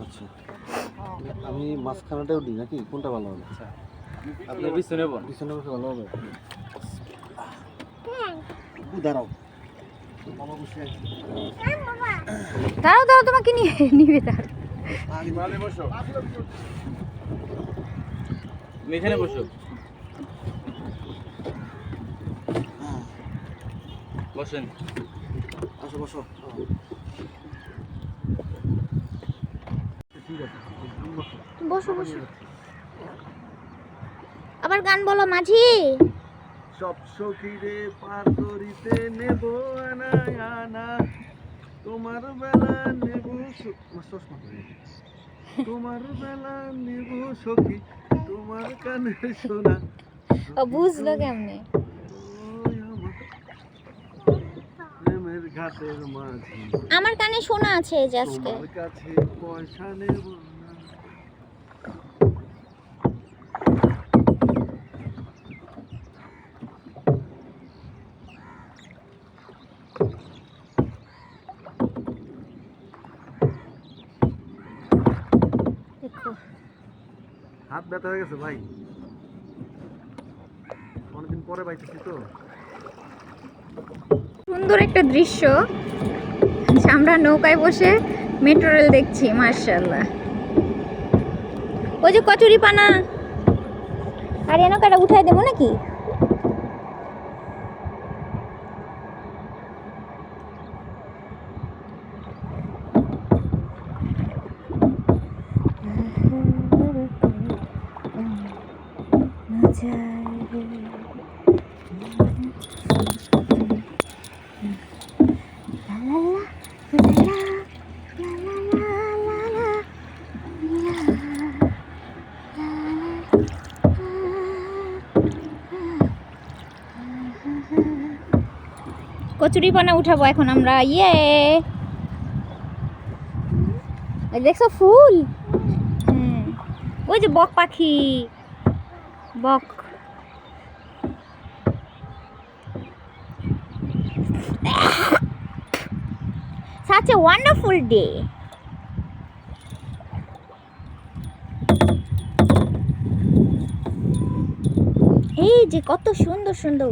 আচ্ছা। আমি মাঝখানাটাও দিই নাকি? কোনটা ভালো হবে? আপনি পিছনে বল। পিছনে বসে ভালো হবে। দাঁড়াও বসে আছে। দাঁড়াও দাঁড়াও তোমাকে নিয়ে নিবে তার মালে এখানে বসো। বসেন। আসো বসো ঠিক আছে বসো। বসো বসো। আবার গান বলো মাঝি। সব সখীরে পার করিতে নেব আনা আনা। তোমার বেলা নেব চশমা তোমার বেলা নেব সখী তোমার কানে শোনা বুঝলো কেমনে? আমার কানে শোনা আছে যে কাছে পয়সা নেব হাত ব্যথা হয়ে গেছে ভাই। অনেকদিন পরে বাইতেছি তো। সুন্দর একটা দৃশ্য। আমরা নৌকায় বসে মেট্রো রেল দেখছি মার্শাল্লাহ ওই যে কচুরি পানা আর এ নৌকাটা উঠাই দেবো নাকি? কচুরি পানা উঠাবো এখন আমরা ইয়ে। দেখছ ফুল? হ্যাঁ। ওই যে বক পাখি। বক। Such a wonderful day এই যে কত সুন্দর সুন্দর